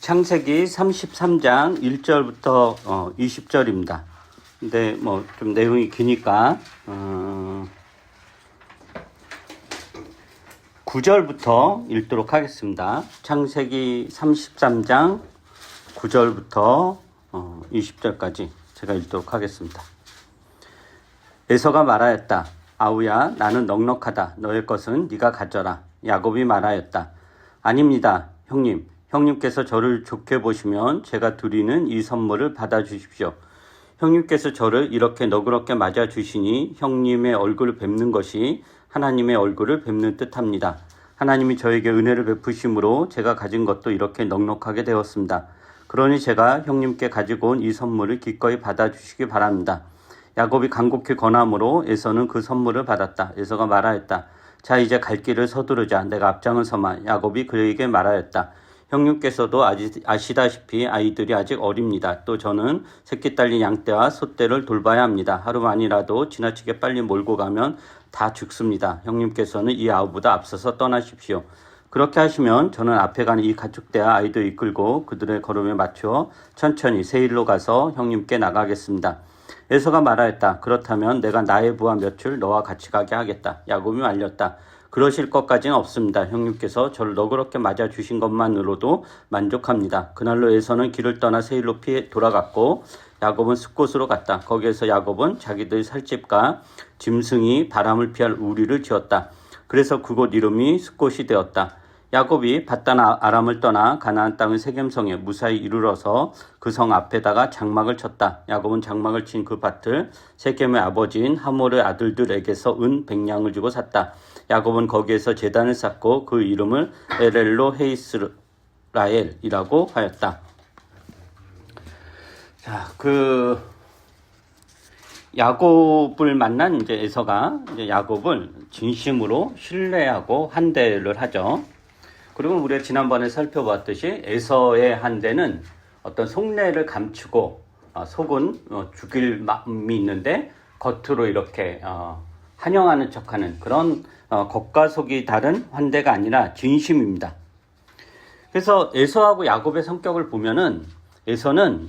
창세기 33장 1절부터 어, 20절입니다. 근데 뭐 좀 내용이 기니까 어, 9절부터 읽도록 하겠습니다. 창세기 33장 9절부터 어, 20절까지 제가 읽도록 하겠습니다. 에서가 말하였다. 아우야 나는 넉넉하다. 너의 것은 네가 가져라. 야곱이 말하였다. 아닙니다. 형님. 형님께서 저를 좋게 보시면 제가 드리는 이 선물을 받아 주십시오. 형님께서 저를 이렇게 너그럽게 맞아 주시니 형님의 얼굴을 뵙는 것이 하나님의 얼굴을 뵙는 듯합니다. 하나님이 저에게 은혜를 베푸심으로 제가 가진 것도 이렇게 넉넉하게 되었습니다. 그러니 제가 형님께 가지고 온 이 선물을 기꺼이 받아 주시기 바랍니다. 야곱이 간곡히 권함으로 에서는 그 선물을 받았다. 에서가 말하였다. 자 이제 갈 길을 서두르자. 내가 앞장을 서마. 야곱이 그에게 말하였다. 형님께서도 아시다시피 아이들이 아직 어립니다. 또 저는 새끼 딸린 양떼와 소떼를 돌봐야 합니다. 하루만이라도 지나치게 빨리 몰고 가면 다 죽습니다. 형님께서는 이 아우보다 앞서서 떠나십시오. 그렇게 하시면 저는 앞에 가는 이 가축대와 아이들 이끌고 그들의 걸음에 맞춰 천천히 세일로 가서 형님께 나가겠습니다. 에서가 말하였다. 그렇다면 내가 나의 부하 몇을 너와 같이 가게 하겠다. 야곱이 말렸다. 그러실 것까지는 없습니다. 형님께서 저를 너그럽게 맞아 주신 것만으로도 만족합니다. 그날로 에서는 길을 떠나 세일로 피해 돌아갔고 야곱은 숲곳으로 갔다. 거기에서 야곱은 자기들 살집과 짐승이 바람을 피할 우리를 지었다. 그래서 그곳 이름이 숲곳이 되었다. 야곱이 바단 아람을 떠나 가나안 땅의 세겜성에 무사히 이르러서 그 성 앞에다가 장막을 쳤다. 야곱은 장막을 친 그 밭을 세겜의 아버지인 하몰의 아들들에게서 은 백냥을 주고 샀다. 야곱은 거기에서 제단을 쌓고 그 이름을 에렐로 헤이스라엘이라고 하였다. 자, 그 야곱을 만난 이제 에서가 이제 야곱을 진심으로 신뢰하고 한대를 하죠. 그리고 우리가 지난번에 살펴봤듯이 에서의 한 대는 어떤 속내를 감추고 어, 속은 어, 죽일 마음이 있는데 겉으로 이렇게 어, 환영하는 척하는 그런 어, 겉과 속이 다른 환대가 아니라 진심입니다. 그래서 에서하고 야곱의 성격을 보면은 에서는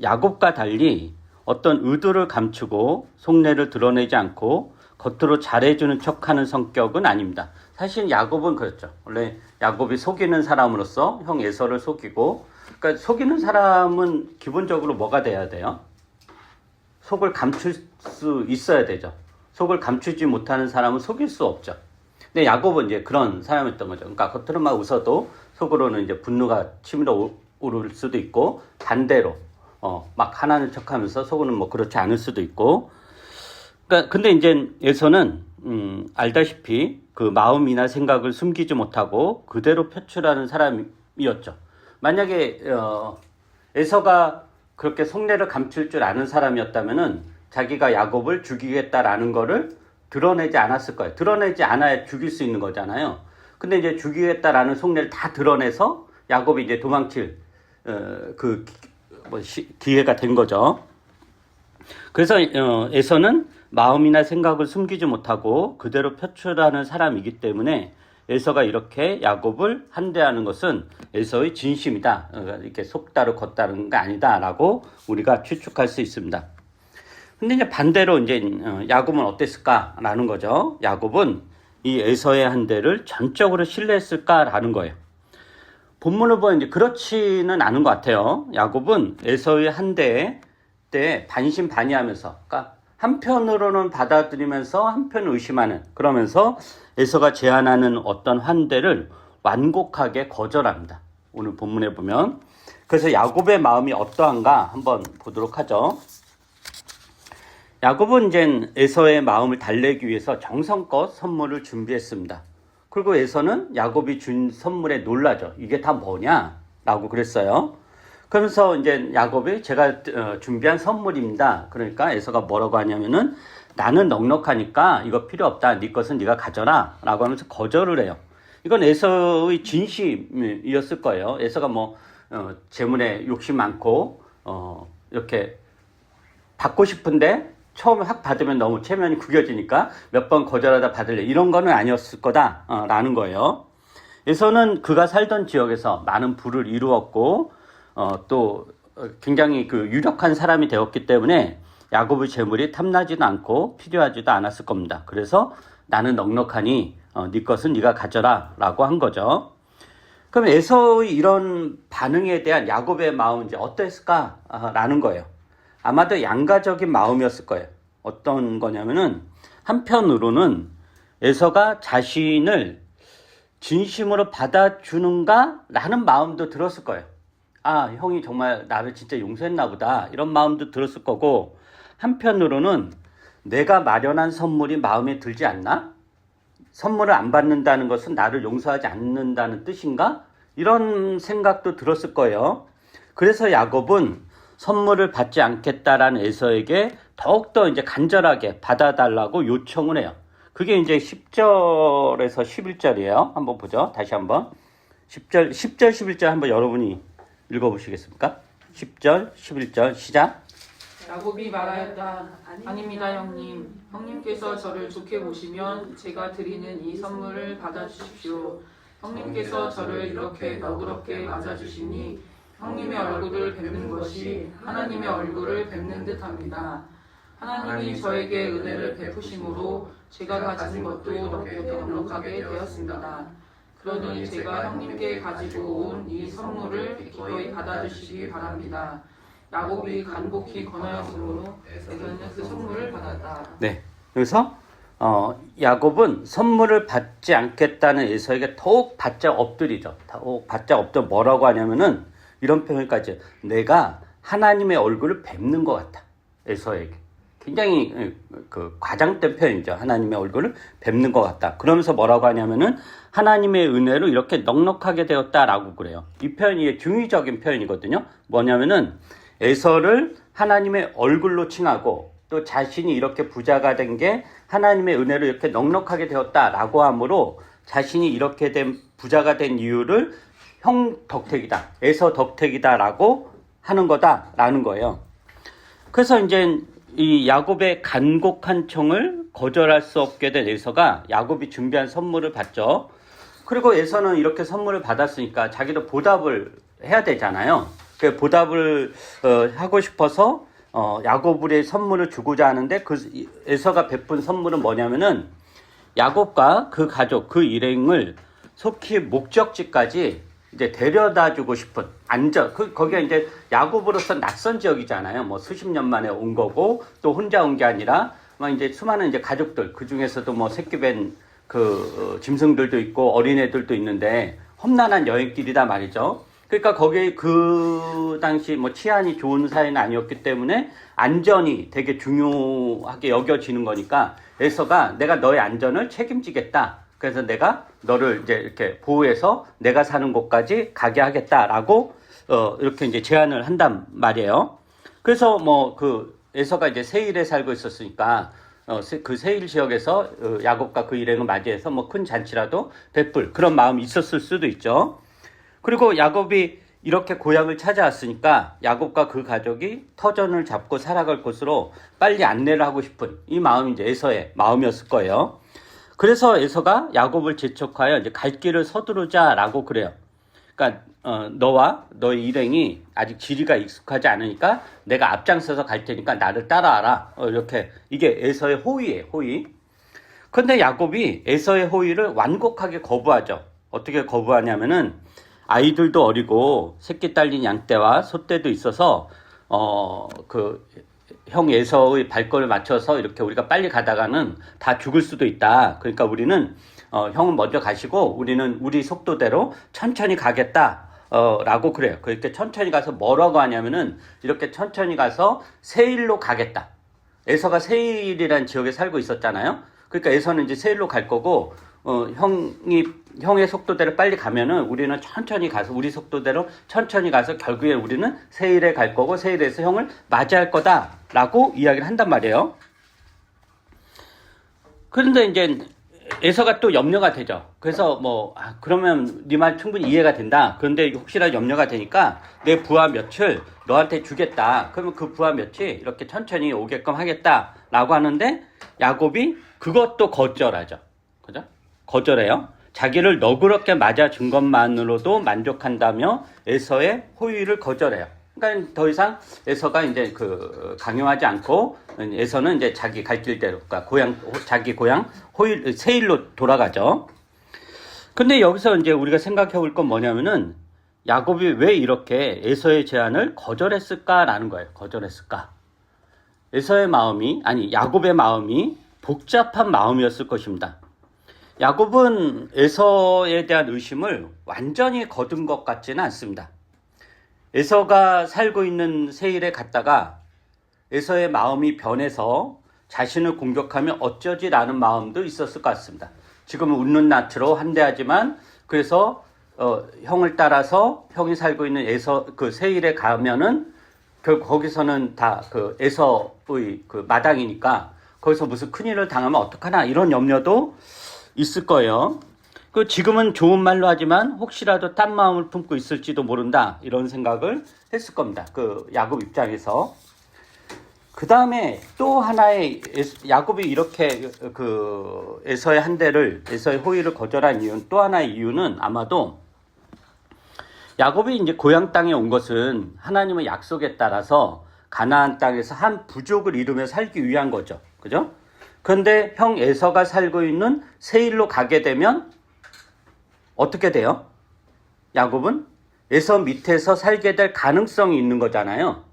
야곱과 달리 어떤 의도를 감추고 속내를 드러내지 않고 겉으로 잘해주는 척하는 성격은 아닙니다. 사실 야곱은 그렇죠. 원래 야곱이 속이는 사람으로서 형 에서를 속이고, 그러니까 속이는 사람은 기본적으로 뭐가 돼야 돼요? 속을 감출 수 있어야 되죠. 속을 감추지 못하는 사람은 속일 수 없죠. 근데 야곱은 이제 그런 사람이었던 거죠. 그러니까 겉으로 막 웃어도 속으로는 이제 분노가 치밀어 오를 수도 있고 반대로 어 막 하나는 척하면서 속으로는 뭐 그렇지 않을 수도 있고. 그러니까 근데 이제 에서는 음 알다시피 그 마음이나 생각을 숨기지 못하고 그대로 표출하는 사람이었죠. 만약에 어 에서가 그렇게 속내를 감출 줄 아는 사람이었다면은 자기가 야곱을 죽이겠다라는 거를 드러내지 않았을 거예요. 드러내지 않아야 죽일 수 있는 거잖아요. 근데 이제 죽이겠다라는 속내를 다 드러내서 야곱이 이제 도망칠 어, 그뭐 기회가 된 거죠. 그래서 어, 에서는 마음이나 생각을 숨기지 못하고 그대로 표출하는 사람이기 때문에 에서가 이렇게 야곱을 한대하는 것은 에서의 진심이다. 어, 이렇게 속다르 겉다른 게 아니다라고 우리가 추측할 수 있습니다. 근데 이제 반대로 이제 어, 야곱은 어땠을까라는 거죠. 야곱은 이 에서의 한대를 전적으로 신뢰했을까라는 거예요. 본문을 보면 이제 그렇지는 않은 것 같아요. 야곱은 에서의 한대 때 반신반의하면서, 그러니까 한편으로는 받아들이면서 한편 의심하는 그러면서 에서가 제안하는 어떤 환대를 완곡하게 거절합니다. 오늘 본문에 보면 그래서 야곱의 마음이 어떠한가 한번 보도록 하죠. 야곱은 이제 에서의 마음을 달래기 위해서 정성껏 선물을 준비했습니다. 그리고 에서는 야곱이 준 선물에 놀라죠. 이게 다 뭐냐? 라고 그랬어요. 그러면서 이제 야곱이 제가 어, 준비한 선물입니다. 그러니까 에서가 뭐라고 하냐면은 나는 넉넉하니까 이거 필요 없다. 네 것은 네가 가져라. 라고 하면서 거절을 해요. 이건 에서의 진심이었을 거예요. 에서가 뭐 어, 재물에 욕심 많고 어, 이렇게 받고 싶은데 처음에 확 받으면 너무 체면이 구겨지니까 몇 번 거절하다 받을래 이런 거는 아니었을 거다라는 거예요. 에서는 그가 살던 지역에서 많은 부를 이루었고 어, 또 어, 굉장히 그 유력한 사람이 되었기 때문에 야곱의 재물이 탐나지도 않고 필요하지도 않았을 겁니다. 그래서 나는 넉넉하니 어, 네 것은 네가 가져라라고 한 거죠. 그럼 에서의 이런 반응에 대한 야곱의 마음은 이제 어땠을까라는 거예요. 아마도 양가적인 마음이었을 거예요. 어떤 거냐면은 한편으로는 에서가 자신을 진심으로 받아주는가라는 마음도 들었을 거예요. 아, 형이 정말 나를 진짜 용서했나 보다. 이런 마음도 들었을 거고, 한편으로는 내가 마련한 선물이 마음에 들지 않나? 선물을 안 받는다는 것은 나를 용서하지 않는다는 뜻인가? 이런 생각도 들었을 거예요. 그래서 야곱은 선물을 받지 않겠다라는 에서에게 더욱더 이제 간절하게 받아달라고 요청을 해요. 그게 이제 10절에서 11절이에요. 한번 보죠. 다시 한번. 10절, 10절, 11절 한번 여러분이 읽어보시겠습니까? 10절, 11절 시작. 야곱이 말하였다. 아닙니다, 형님. 형님께서 저를 좋게 보시면 제가 드리는 이 선물을 받아주십시오. 형님께서 저를 이렇게 너그럽게 맞아주시니 형님의 얼굴을 뵙는 것이 하나님의 얼굴을 뵙는 듯합니다. 하나님이 저에게 은혜를 베푸심으로 제가 가진 것도 넉넉하게 되었습니다. 그러니 제가 형님께 가지고 온 이 선물을 기꺼이 받아주시기 바랍니다. 야곱이 간곡히 권하였으므로 에서는 그 선물을 받았다. 네. 여기서 어, 야곱은 선물을 받지 않겠다는 에서에게 더욱 바짝 엎드리죠. 더욱 바짝 엎드려 뭐라고 하냐면은 이런 표현까지 내가 하나님의 얼굴을 뵙는 것 같다. 에서에게. 굉장히 예, 그 과장된 표현이죠. 하나님의 얼굴을 뵙는 것 같다. 그러면서 뭐라고 하냐면은 하나님의 은혜로 이렇게 넉넉하게 되었다라고 그래요. 이 표현이 중의적인 표현이거든요. 뭐냐면은 에서를 하나님의 얼굴로 칭하고 또 자신이 이렇게 부자가 된 게 하나님의 은혜로 이렇게 넉넉하게 되었다라고 하므로 자신이 이렇게 된 부자가 된 이유를 형 덕택이다, 에서 덕택이다라고 하는 거다라는 거예요. 그래서 이제 이 야곱의 간곡한 청을 거절할 수 없게 된 에서가 야곱이 준비한 선물을 받죠. 그리고 에서는 이렇게 선물을 받았으니까 자기도 보답을 해야 되잖아요. 그 보답을 어, 하고 싶어서 어, 야곱의 선물을 주고자 하는데 그 에서가 베푼 선물은 뭐냐면은 야곱과 그 가족 그 일행을 속히 목적지까지 이제 데려다 주고 싶은 안전 그 거기가 이제 야곱으로서 낯선 지역이잖아요. 뭐 수십 년 만에 온 거고 또 혼자 온 게 아니라 막 이제 수많은 이제 가족들 그 중에서도 뭐 새끼 뵌 그 어, 짐승들도 있고 어린애들도 있는데 험난한 여행길이다 말이죠. 그러니까 거기에 그 당시 뭐 치안이 좋은 사이는 아니었기 때문에 안전이 되게 중요하게 여겨지는 거니까 에서가 내가 너의 안전을 책임지겠다. 그래서 내가 너를 이제 이렇게 보호해서 내가 사는 곳까지 가게 하겠다라고 어 이렇게 이제 제안을 한단 말이에요. 그래서 뭐 그 에서가 이제 세일에 살고 있었으니까 어, 그 세일 지역에서 어, 야곱과 그 일행을 맞이해서 뭐 큰 잔치라도 베풀 그런 마음이 있었을 수도 있죠. 그리고 야곱이 이렇게 고향을 찾아왔으니까 야곱과 그 가족이 터전을 잡고 살아갈 곳으로 빨리 안내를 하고 싶은 이 마음이 이제 에서의 마음이었을 거예요. 그래서 에서가 야곱을 재촉하여 이제 갈 길을 서두르자라고 그래요. 그러니까 어, 너와 너의 일행이 아직 지리가 익숙하지 않으니까 내가 앞장서서 갈 테니까 나를 따라와라. 어, 이렇게 이게 에서의 호의예요. 호의. 근데 야곱이 에서의 호의를 완곡하게 거부하죠. 어떻게 거부하냐면은 아이들도 어리고 새끼 딸린 양떼와 소떼도 있어서 어 그 형 에서의 발걸을 맞춰서 이렇게 우리가 빨리 가다가는 다 죽을 수도 있다. 그러니까 우리는 어 형은 먼저 가시고 우리는 우리 속도대로 천천히 가겠다. 어, 라고 그래요. 그렇게 천천히 가서 뭐라고 하냐면은 이렇게 천천히 가서 세일로 가겠다. 에서가 세일이라는 지역에 살고 있었잖아요. 그러니까 에서는 이제 세일로 갈 거고 어, 형이 형의 속도대로 빨리 가면은 우리는 천천히 가서 우리 속도대로 천천히 가서 결국에 우리는 세일에 갈 거고 세일에서 형을 맞이할 거다라고 이야기를 한단 말이에요. 그런데 이제 에서가 또 염려가 되죠. 그래서 뭐 아, 그러면 네 말 충분히 이해가 된다. 그런데 혹시라도 염려가 되니까 내 부하 몇을 너한테 주겠다. 그러면 그 부하 몇이 이렇게 천천히 오게끔 하겠다라고 하는데 야곱이 그것도 거절하죠. 그죠? 거절해요. 자기를 너그럽게 맞아준 것만으로도 만족한다며 에서의 호의를 거절해요. 그러니까 더 이상 에서가 이제 그 강요하지 않고 에서는 이제 자기 갈 길대로 그러니까 고향 자기 고향 호일 세일로 돌아가죠. 근데 여기서 이제 우리가 생각해 볼 건 뭐냐면은 야곱이 왜 이렇게 에서의 제안을 거절했을까라는 거예요. 거절했을까? 에서의 마음이 아니 야곱의 마음이 복잡한 마음이었을 것입니다. 야곱은 에서에 대한 의심을 완전히 거둔 것 같지는 않습니다. 에서가 살고 있는 세일에 갔다가 에서의 마음이 변해서 자신을 공격하면 어쩌지라는 마음도 있었을 것 같습니다. 지금은 웃는 낯으로 한대하지만 그래서 어, 형을 따라서 형이 살고 있는 에서 그 세일에 가면은 결국 거기서는 다 그 에서의 그 마당이니까 거기서 무슨 큰일을 당하면 어떡하나 이런 염려도 있을 거예요. 그 지금은 좋은 말로 하지만 혹시라도 딴 마음을 품고 있을지도 모른다 이런 생각을 했을 겁니다. 그 야곱 입장에서 그 다음에 또 하나의 야곱이 이렇게 그 에서의 한 대를 에서의 호의를 거절한 이유는 또 하나의 이유는 아마도 야곱이 이제 고향 땅에 온 것은 하나님의 약속에 따라서 가나안 땅에서 한 부족을 이루며 살기 위한 거죠. 그죠? 그런데 형 에서가 살고 있는 세일로 가게 되면 어떻게 돼요? 야곱은 에서 밑에서 살게 될 가능성이 있는 거잖아요.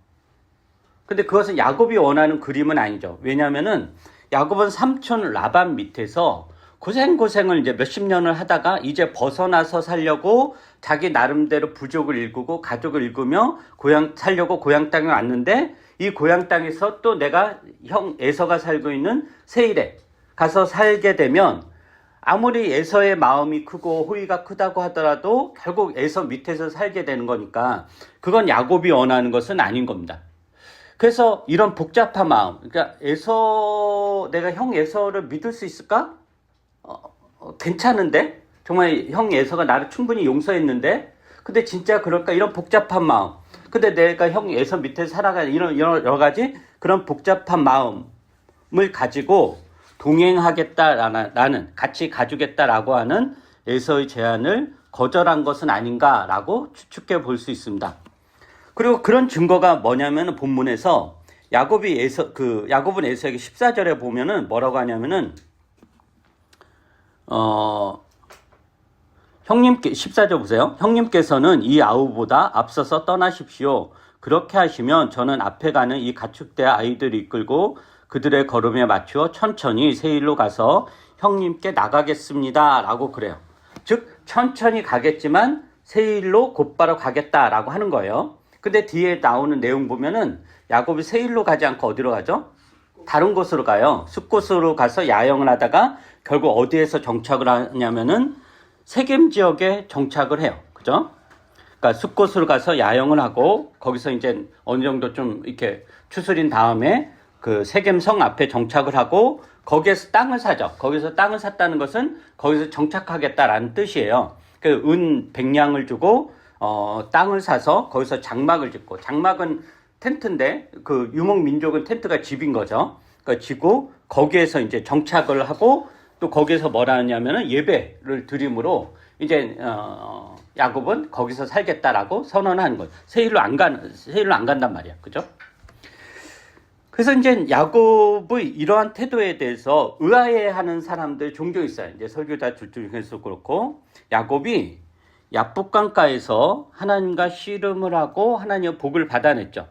근데 그것은 야곱이 원하는 그림은 아니죠. 왜냐면은 야곱은 삼촌 라반 밑에서 고생고생을 이제 몇십 년을 하다가 이제 벗어나서 살려고 자기 나름대로 부족을 일구고 가족을 일구며 고향 살려고 고향 땅에 왔는데 이 고향 땅에서 또 내가 형 에서가 살고 있는 세일에 가서 살게 되면 아무리 에서의 마음이 크고 호의가 크다고 하더라도 결국 에서 밑에서 살게 되는 거니까 그건 야곱이 원하는 것은 아닌 겁니다. 그래서 이런 복잡한 마음, 그러니까 에서 내가 형 에서를 믿을 수 있을까? 어, 어, 괜찮은데 정말 형 에서가 나를 충분히 용서했는데 근데 진짜 그럴까 이런 복잡한 마음. 근데 내가 형 에서 밑에 살아가 이런 여러 가지 그런 복잡한 마음을 가지고 동행하겠다라는 같이 가주겠다라고 하는 에서의 제안을 거절한 것은 아닌가라고 추측해 볼 수 있습니다. 그리고 그런 증거가 뭐냐면은 본문에서 야곱이 에서 그 야곱은 에서에게 14절에 보면은 뭐라고 하냐면은 어 형님께 14절 보세요. 형님께서는 이 아우보다 앞서서 떠나십시오. 그렇게 하시면 저는 앞에 가는 이 가축대 아이들을 이끌고 그들의 걸음에 맞추어 천천히 세일로 가서 형님께 나가겠습니다 라고 그래요. 즉 천천히 가겠지만 세일로 곧바로 가겠다라고 하는 거예요. 근데 뒤에 나오는 내용 보면은 야곱이 세일로 가지 않고 어디로 가죠? 다른 곳으로 가요. 숲곳으로 가서 야영을 하다가 결국 어디에서 정착을 하냐면은 세겜 지역에 정착을 해요. 그죠? 그러니까 숲곳으로 가서 야영을 하고 거기서 이제 어느 정도 좀 이렇게 추스린 다음에 그 세겜성 앞에 정착을 하고 거기에서 땅을 사죠. 거기서 땅을 샀다는 것은 거기서 정착하겠다라는 뜻이에요. 그 은 백냥을 주고 어, 땅을 사서 거기서 장막을 짓고 장막은 텐트인데 그 유목 민족은 텐트가 집인 거죠. 그러니까 지고 거기에서 이제 정착을 하고 또 거기에서 뭐라 하냐면은 예배를 드림으로 이제 어, 야곱은 거기서 살겠다라고 선언하는 거예요. 세일로 안 간, 세일로 안 간단 말이야. 그죠? 그래서 이제 야곱의 이러한 태도에 대해서 의아해하는 사람들 종종 있어요. 이제 설교자 중에서 그렇고 야곱이 야복강가에서 하나님과 씨름을 하고 하나님의 복을 받아냈죠.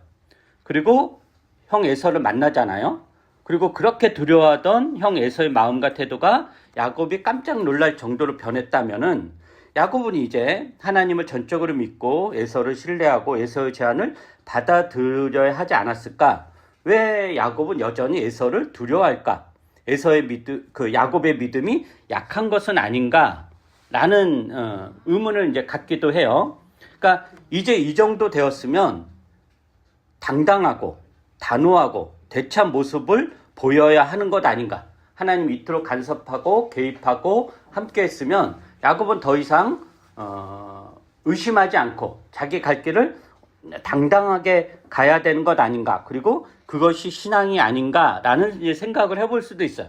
그리고 형 에서를 만나잖아요. 그리고 그렇게 두려워하던 형 에서의 마음과 태도가 야곱이 깜짝 놀랄 정도로 변했다면은 야곱은 이제 하나님을 전적으로 믿고 에서를 신뢰하고 에서의 제안을 받아들여야 하지 않았을까? 왜 야곱은 여전히 에서를 두려워할까? 에서의 믿음, 그 야곱의 믿음이 약한 것은 아닌가? 라는 어, 의문을 이제 갖기도 해요. 그러니까 이제 이 정도 되었으면 당당하고 단호하고 대참 모습을 보여야 하는 것 아닌가? 하나님 이토록 간섭하고 개입하고 함께 했으면 야곱은 더 이상 어, 의심하지 않고 자기 갈 길을 당당하게 가야 되는 것 아닌가? 그리고 그것이 신앙이 아닌가라는 생각을 해볼 수도 있어요.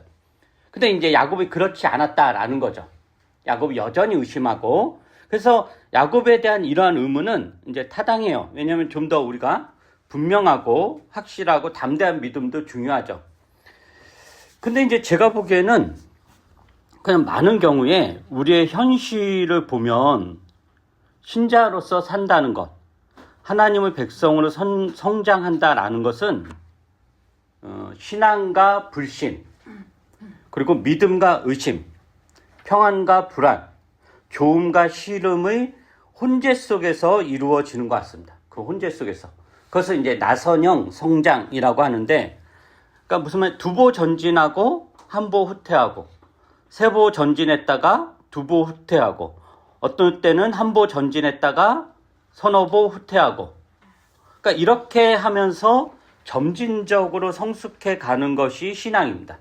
근데 이제 야곱이 그렇지 않았다라는 거죠. 야곱이 여전히 의심하고 그래서 야곱에 대한 이러한 의문은 이제 타당해요. 왜냐하면 좀 더 우리가 분명하고 확실하고 담대한 믿음도 중요하죠. 근데 이제 제가 보기에는 그냥 많은 경우에 우리의 현실을 보면 신자로서 산다는 것, 하나님의 백성으로 선- 성장한다라는 것은 어, 신앙과 불신, 그리고 믿음과 의심, 평안과 불안, 좋음과 싫음의 혼재 속에서 이루어지는 것 같습니다. 그 혼재 속에서. 그것을 이제 나선형 성장이라고 하는데, 그러니까 무슨 말, 두보 전진하고 한보 후퇴하고, 세보 전진했다가 두보 후퇴하고, 어떤 때는 한보 전진했다가 서너보 후퇴하고, 그러니까 이렇게 하면서 점진적으로 성숙해 가는 것이 신앙입니다.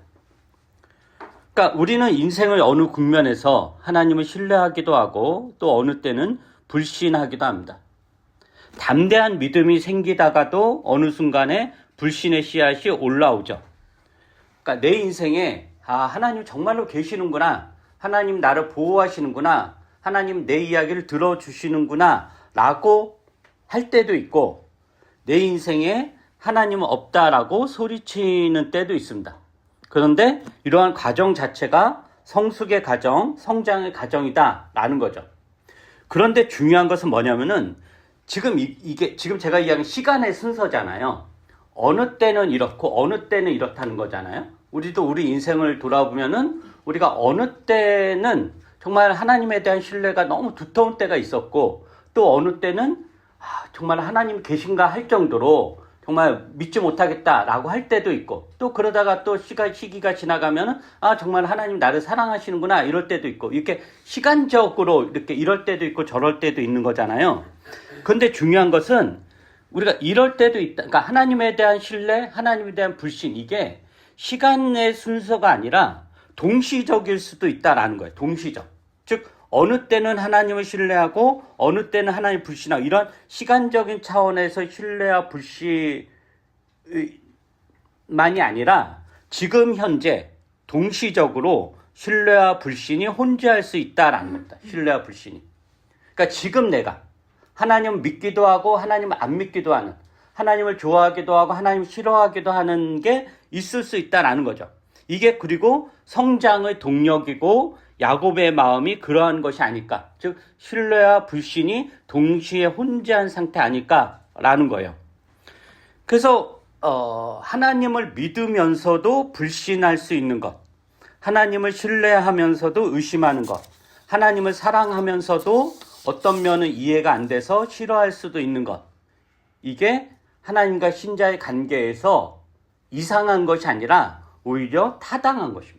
그러니까 우리는 인생을 어느 국면에서 하나님을 신뢰하기도 하고 또 어느 때는 불신하기도 합니다. 담대한 믿음이 생기다가도 어느 순간에 불신의 씨앗이 올라오죠. 그러니까 내 인생에 아 하나님 정말로 계시는구나. 하나님 나를 보호하시는구나. 하나님 내 이야기를 들어주시는구나. 라고 할 때도 있고 내 인생에 하나님은 없다라고 소리치는 때도 있습니다. 그런데 이러한 과정 자체가 성숙의 과정, 성장의 과정이다라는 거죠. 그런데 중요한 것은 뭐냐면은 지금 이, 게 지금 제가 이야기한 시간의 순서잖아요. 어느 때는 이렇고 어느 때는 이렇다는 거잖아요. 우리도 우리 인생을 돌아보면은 우리가 어느 때는 정말 하나님에 대한 신뢰가 너무 두터운 때가 있었고 또 어느 때는 아, 정말 하나님 계신가 할 정도로 정말 믿지 못하겠다라고 할 때도 있고 또 그러다가 또 시가, 시기가 지나가면은 아 정말 하나님 나를 사랑하시는구나 이럴 때도 있고 이렇게 시간적으로 이렇게 이럴 때도 있고 저럴 때도 있는 거잖아요. 근데 중요한 것은 우리가 이럴 때도 있다. 그러니까 하나님에 대한 신뢰, 하나님에 대한 불신 이게 시간의 순서가 아니라 동시적일 수도 있다라는 거예요. 동시적. 즉 어느 때는 하나님을 신뢰하고 어느 때는 하나님 불신하고 이런 시간적인 차원에서 신뢰와 불신만이 아니라 지금 현재 동시적으로 신뢰와 불신이 혼재할 수 있다라는 겁니다. 신뢰와 불신이. 그러니까 지금 내가 하나님 믿기도 하고 하나님을 안 믿기도 하는 하나님을 좋아하기도 하고 하나님 싫어하기도 하는 게 있을 수 있다라는 거죠. 이게 그리고 성장의 동력이고 야곱의 마음이 그러한 것이 아닐까. 즉 신뢰와 불신이 동시에 혼재한 상태 아닐까라는 거예요. 그래서 어, 하나님을 믿으면서도 불신할 수 있는 것, 하나님을 신뢰하면서도 의심하는 것, 하나님을 사랑하면서도 어떤 면은 이해가 안 돼서 싫어할 수도 있는 것. 이게 하나님과 신자의 관계에서 이상한 것이 아니라 오히려 타당한 것입니다.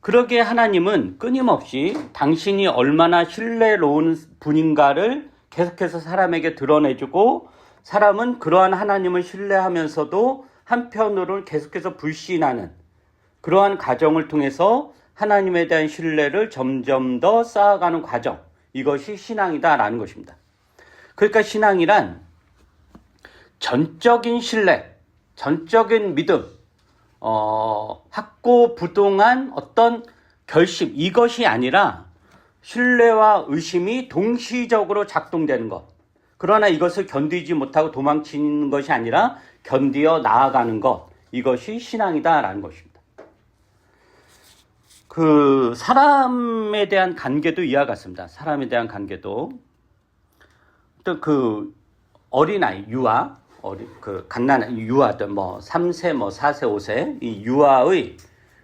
그러기에 하나님은 끊임없이 당신이 얼마나 신뢰로운 분인가를 계속해서 사람에게 드러내주고 사람은 그러한 하나님을 신뢰하면서도 한편으로는 계속해서 불신하는 그러한 과정을 통해서 하나님에 대한 신뢰를 점점 더 쌓아가는 과정. 이것이 신앙이다라는 것입니다. 그러니까 신앙이란 전적인 신뢰, 전적인 믿음, 어, 확고부동한 어떤 결심, 이것이 아니라 신뢰와 의심이 동시적으로 작동되는 것. 그러나 이것을 견디지 못하고 도망치는 것이 아니라 견디어 나아가는 것. 이것이 신앙이다라는 것입니다. 그 사람에 대한 관계도 이와 같습니다. 사람에 대한 관계도 또 그 어린아이 유아 어리 그 갓난 유아들 뭐 3세 뭐 4세 5세 이 유아의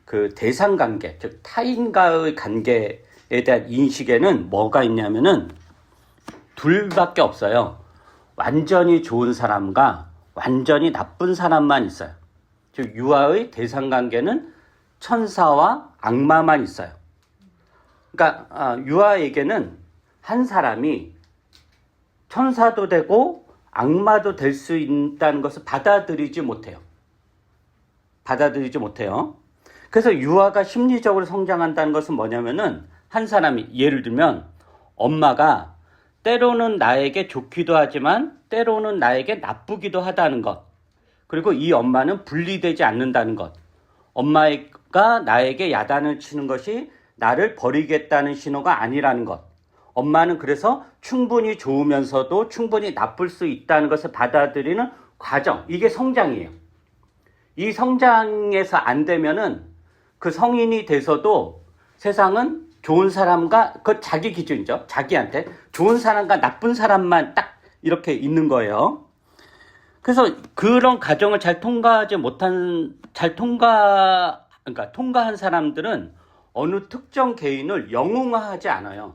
그 대상 관계 즉 타인과의 관계에 대한 인식에는 뭐가 있냐면은 둘밖에 없어요. 완전히 좋은 사람과 완전히 나쁜 사람만 있어요. 즉 유아의 대상 관계는 천사와 악마만 있어요. 그러니까 아, 유아에게는 한 사람이 천사도 되고 악마도 될 수 있다는 것을 받아들이지 못해요. 받아들이지 못해요. 그래서 유아가 심리적으로 성장한다는 것은 뭐냐면은 한 사람이 예를 들면 엄마가 때로는 나에게 좋기도 하지만 때로는 나에게 나쁘기도 하다는 것. 그리고 이 엄마는 분리되지 않는다는 것. 엄마가 나에게 야단을 치는 것이 나를 버리겠다는 신호가 아니라는 것. 엄마는 그래서 충분히 좋으면서도 충분히 나쁠 수 있다는 것을 받아들이는 과정. 이게 성장이에요. 이 성장에서 안 되면은 그 성인이 돼서도 세상은 좋은 사람과 그 자기 기준이죠. 자기한테 좋은 사람과 나쁜 사람만 딱 이렇게 있는 거예요. 그래서 그런 과정을 잘 통과하지 못한 잘 통과 그러니까 통과한 사람들은 어느 특정 개인을 영웅화하지 않아요.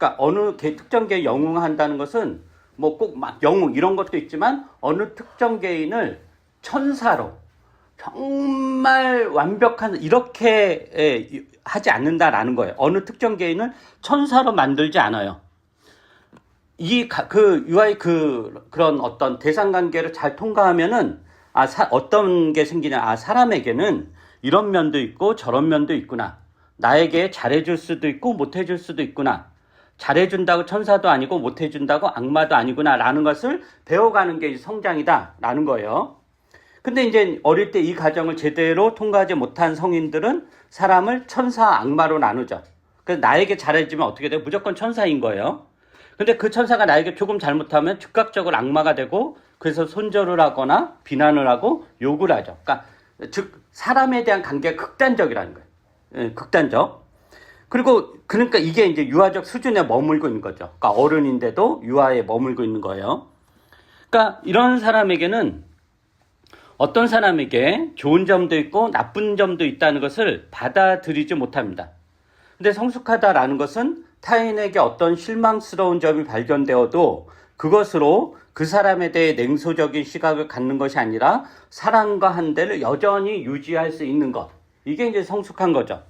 그러니까 어느 개, 특정 개인 영웅화한다는 것은 뭐 꼭 막 영웅 이런 것도 있지만 어느 특정 개인을 천사로 정말 완벽한 이렇게 예, 하지 않는다라는 거예요. 어느 특정 개인을 천사로 만들지 않아요. 이그 유아의 그 그런 어떤 대상 관계를 잘 통과하면은 아 사, 어떤 게 생기냐 아 사람에게는 이런 면도 있고 저런 면도 있구나 나에게 잘해줄 수도 있고 못해줄 수도 있구나 잘해준다고 천사도 아니고 못해준다고 악마도 아니구나라는 것을 배워가는 게 성장이다라는 거예요. 근데 이제 어릴 때 이 과정을 제대로 통과하지 못한 성인들은 사람을 천사 악마로 나누죠. 그래서 나에게 잘해주면 어떻게 돼요? 무조건 천사인 거예요. 근데 그 천사가 나에게 조금 잘못하면 즉각적으로 악마가 되고 그래서 손절을 하거나 비난을 하고 욕을 하죠. 그러니까 즉 사람에 대한 관계가 극단적이라는 거예요. 예, 극단적. 그리고 그러니까 이게 이제 유아적 수준에 머물고 있는 거죠. 그러니까 어른인데도 유아에 머물고 있는 거예요. 그러니까 이런 사람에게는 어떤 사람에게 좋은 점도 있고 나쁜 점도 있다는 것을 받아들이지 못합니다. 근데 성숙하다라는 것은 타인에게 어떤 실망스러운 점이 발견되어도 그것으로 그 사람에 대해 냉소적인 시각을 갖는 것이 아니라 사랑과 한대를 여전히 유지할 수 있는 것. 이게 이제 성숙한 거죠.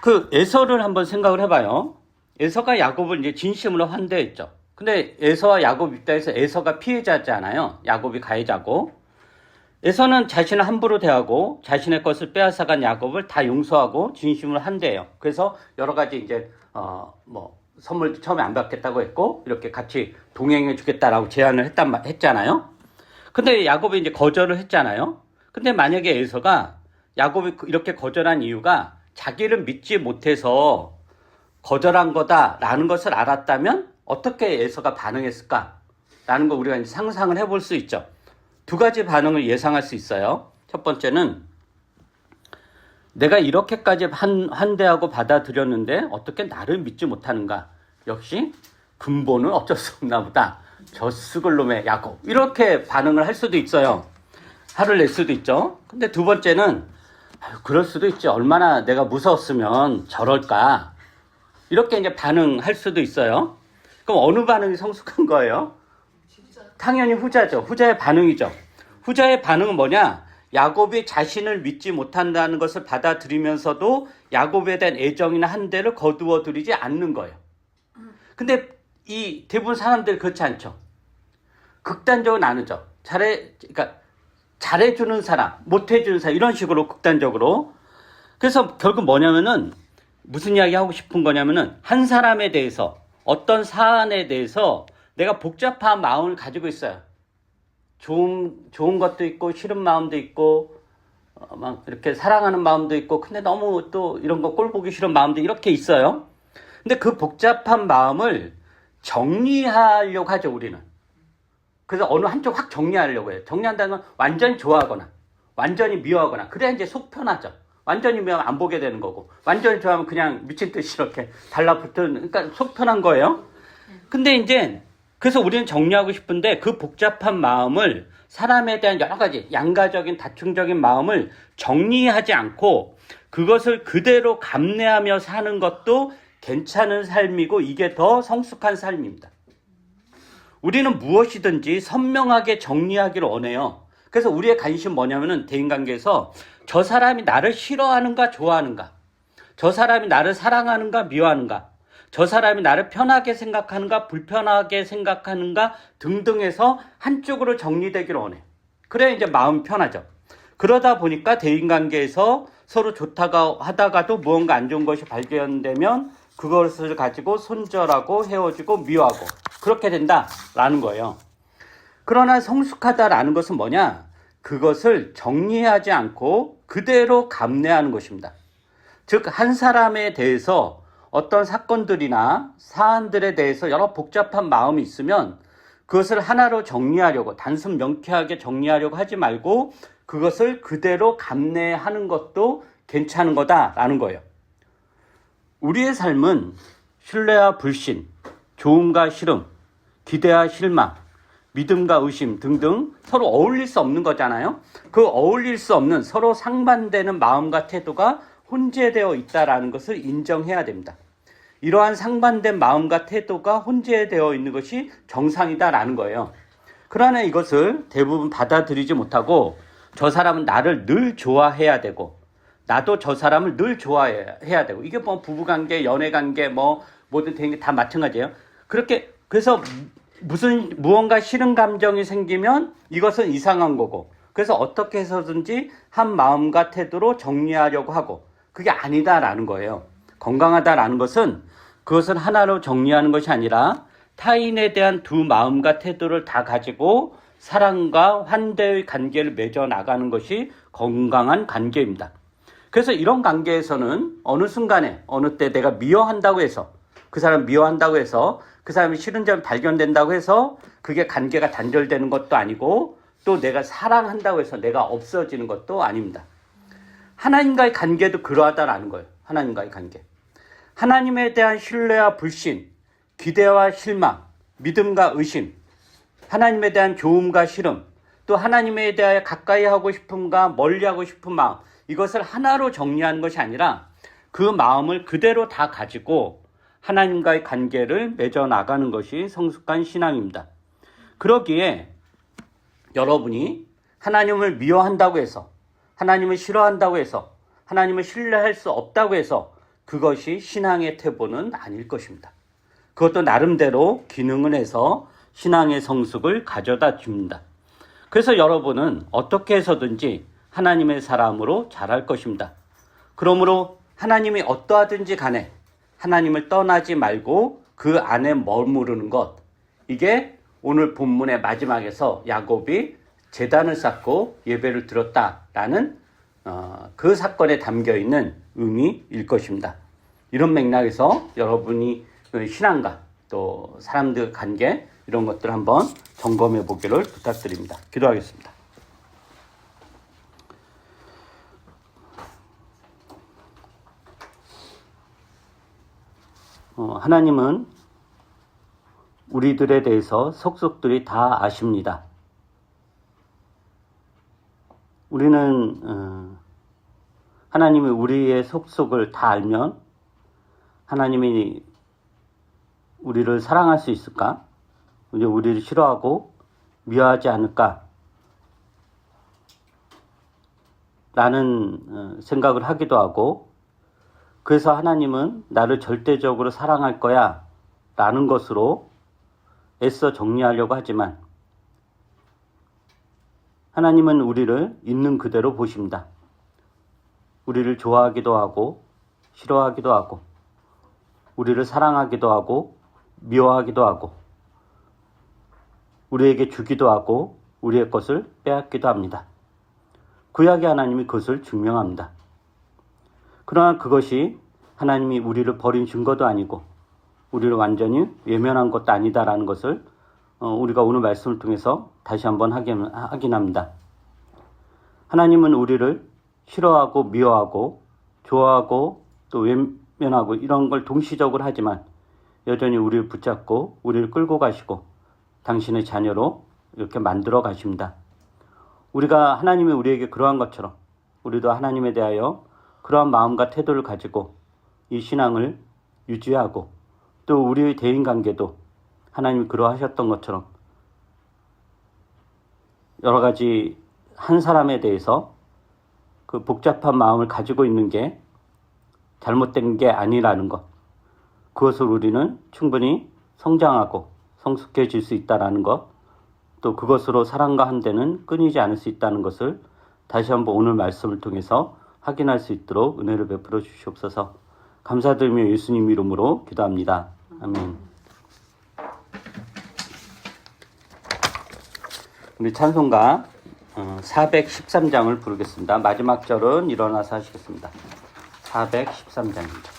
그 에서를 한번 생각을 해봐요. 에서가 야곱을 이제 진심으로 환대했죠. 근데 에서와 야곱 입장에서 에서가 피해자잖아요. 야곱이 가해자고. 에서는 자신을 함부로 대하고 자신의 것을 빼앗아간 야곱을 다 용서하고 진심으로 한대해요. 그래서 여러 가지 이제 어 뭐 선물도 처음에 안 받겠다고 했고 이렇게 같이 동행해 주겠다라고 제안을 했단 말 했잖아요. 근데 야곱이 이제 거절을 했잖아요. 근데 만약에 에서가 야곱이 그- 이렇게 거절한 이유가 자기를 믿지 못해서 거절한 거다라는 것을 알았다면 어떻게 에서가 반응했을까? 라는 거 우리가 이제 상상을 해볼 수 있죠. 두 가지 반응을 예상할 수 있어요. 첫 번째는 내가 이렇게까지 한, 환대하고 받아들였는데 어떻게 나를 믿지 못하는가? 역시 근본은 어쩔 수 없나 보다. 저 쑥을 놈의 야곱. 이렇게 반응을 할 수도 있어요. 화를 낼 수도 있죠. 근데 두 번째는 아유, 그럴 수도 있지. 얼마나 내가 무서웠으면 저럴까. 이렇게 이제 반응할 수도 있어요. 그럼 어느 반응이 성숙한 거예요? 당연히 후자죠. 후자의 반응이죠. 후자의 반응은 뭐냐? 야곱이 자신을 믿지 못한다는 것을 받아들이면서도 야곱에 대한 애정이나 한대를 거두어 들이지 않는 거예요. 근데 이 대부분 사람들이 그렇지 않죠. 극단적으로 나누죠. 잘해, 그러니까 잘해주는 사람, 못해주는 사람, 이런 식으로 극단적으로. 그래서 결국 뭐냐면은 무슨 이야기 하고 싶은 거냐면은 한 사람에 대해서 어떤 사안에 대해서 내가 복잡한 마음을 가지고 있어요. 좋은, 좋은 것도 있고, 싫은 마음도 있고, 어, 막 이렇게 사랑하는 마음도 있고, 근데 너무 또 이런 거 꼴 보기 싫은 마음도 이렇게 있어요. 근데 그 복잡한 마음을 정리하려고 하죠, 우리는. 그래서 어느 한쪽 확 정리하려고 해요. 정리한다는 건 완전히 좋아하거나, 완전히 미워하거나, 그래야 이제 속 편하죠. 완전히 미워하면 안 보게 되는 거고, 완전히 좋아하면 그냥 미친 듯이 이렇게 달라붙는, 그러니까 속 편한 거예요. 근데 이제 그래서 우리는 정리하고 싶은데 그 복잡한 마음을 사람에 대한 여러 가지 양가적인 다층적인 마음을 정리하지 않고 그것을 그대로 감내하며 사는 것도 괜찮은 삶이고 이게 더 성숙한 삶입니다. 우리는 무엇이든지 선명하게 정리하기를 원해요. 그래서 우리의 관심 뭐냐면은 대인관계에서 저 사람이 나를 싫어하는가 좋아하는가 저 사람이 나를 사랑하는가 미워하는가 저 사람이 나를 편하게 생각하는가 불편하게 생각하는가 등등해서 한쪽으로 정리되기를 원해. 그래야 이제 마음 편하죠. 그러다 보니까 대인관계에서 서로 좋다가 하다가도 무언가 안 좋은 것이 발견되면 그것을 가지고 손절하고 헤어지고 미워하고 그렇게 된다라는 거예요. 그러나 성숙하다라는 것은 뭐냐? 그것을 정리하지 않고 그대로 감내하는 것입니다. 즉, 한 사람에 대해서 어떤 사건들이나 사안들에 대해서 여러 복잡한 마음이 있으면 그것을 하나로 정리하려고, 단순 명쾌하게 정리하려고 하지 말고 그것을 그대로 감내하는 것도 괜찮은 거다라는 거예요. 우리의 삶은 신뢰와 불신, 좋음과 싫음, 기대와 실망, 믿음과 의심 등등 서로 어울릴 수 없는 거잖아요. 그 어울릴 수 없는 서로 상반되는 마음과 태도가 혼재되어 있다라는 것을 인정해야 됩니다. 이러한 상반된 마음과 태도가 혼재되어 있는 것이 정상이다라는 거예요. 그러나 이것을 대부분 받아들이지 못하고 저 사람은 나를 늘 좋아해야 되고 나도 저 사람을 늘 좋아해야 되고 이게 뭐 부부관계, 연애관계 뭐 모든 되게 다 마찬가지예요. 그렇게 그래서 무슨 무언가 싫은 감정이 생기면 이것은 이상한 거고 그래서 어떻게 해서든지 한 마음과 태도로 정리하려고 하고 그게 아니다라는 거예요. 건강하다라는 것은 그것을 하나로 정리하는 것이 아니라 타인에 대한 두 마음과 태도를 다 가지고 사랑과 환대의 관계를 맺어 나가는 것이 건강한 관계입니다. 그래서 이런 관계에서는 어느 순간에 어느 때 내가 미워한다고 해서 그 사람 미워한다고 해서 그 사람이 싫은 점이 발견된다고 해서 그게 관계가 단절되는 것도 아니고 또 내가 사랑한다고 해서 내가 없어지는 것도 아닙니다. 하나님과의 관계도 그러하다라는 거예요. 하나님과의 관계. 하나님에 대한 신뢰와 불신, 기대와 실망, 믿음과 의심, 하나님에 대한 좋음과 싫음, 또 하나님에 대하여 가까이 하고 싶음과 멀리 하고 싶은 마음, 이것을 하나로 정리하는 것이 아니라 그 마음을 그대로 다 가지고 하나님과의 관계를 맺어 나가는 것이 성숙한 신앙입니다. 그러기에 여러분이 하나님을 미워한다고 해서 하나님을 싫어한다고 해서 하나님을 신뢰할 수 없다고 해서 그것이 신앙의 태보는 아닐 것입니다. 그것도 나름대로 기능을 해서 신앙의 성숙을 가져다 줍니다. 그래서 여러분은 어떻게 해서든지 하나님의 사람으로 자랄 것입니다. 그러므로 하나님이 어떠하든지 간에 하나님을 떠나지 말고 그 안에 머무르는 것. 이게 오늘 본문의 마지막에서 야곱이 재단을 쌓고 예배를 드렸다라는 어, 그 사건에 담겨 있는 의미일 것입니다. 이런 맥락에서 여러분이 그 신앙과 또 사람들 관계 이런 것들 한번 점검해 보기를 부탁드립니다. 기도하겠습니다. 하나님은 우리들에 대해서 속속들이 다 아십니다. 우리는 어, 하나님이 우리의 속속을 다 알면 하나님이 우리를 사랑할 수 있을까? 우리를 싫어하고 미워하지 않을까? 라는 어, 생각을 하기도 하고 그래서 하나님은 나를 절대적으로 사랑할 거야 라는 것으로 애써 정리하려고 하지만 하나님은 우리를 있는 그대로 보십니다. 우리를 좋아하기도 하고 싫어하기도 하고 우리를 사랑하기도 하고 미워하기도 하고 우리에게 주기도 하고 우리의 것을 빼앗기도 합니다. 구약의 하나님이 그것을 증명합니다. 그러나 그것이 하나님이 우리를 버린 증거도 아니고 우리를 완전히 외면한 것도 아니다라는 것을 어, 우리가 오늘 말씀을 통해서 다시 한번 확인- 확인합니다. 하나님은 우리를 싫어하고 미워하고 좋아하고 또 외면하고 이런 걸 동시적으로 하지만 여전히 우리를 붙잡고 우리를 끌고 가시고 당신의 자녀로 이렇게 만들어 가십니다. 우리가 하나님이 우리에게 그러한 것처럼 우리도 하나님에 대하여 그러한 마음과 태도를 가지고 이 신앙을 유지하고 또 우리의 대인 관계도 하나님이 그러하셨던 것처럼 여러 가지 한 사람에 대해서 그 복잡한 마음을 가지고 있는 게 잘못된 게 아니라는 것. 그것을 우리는 충분히 성장하고 성숙해질 수 있다라는 것. 또 그것으로 사랑과 한대는 끊이지 않을 수 있다는 것을 다시 한번 오늘 말씀을 통해서 확인할 수 있도록 은혜를 베풀어 주시옵소서. 감사드리며 예수님 이름으로 기도합니다. 아멘. 우리 찬송가 413장을 부르겠습니다. 마지막 절은 일어나서 하시겠습니다. 413장입니다.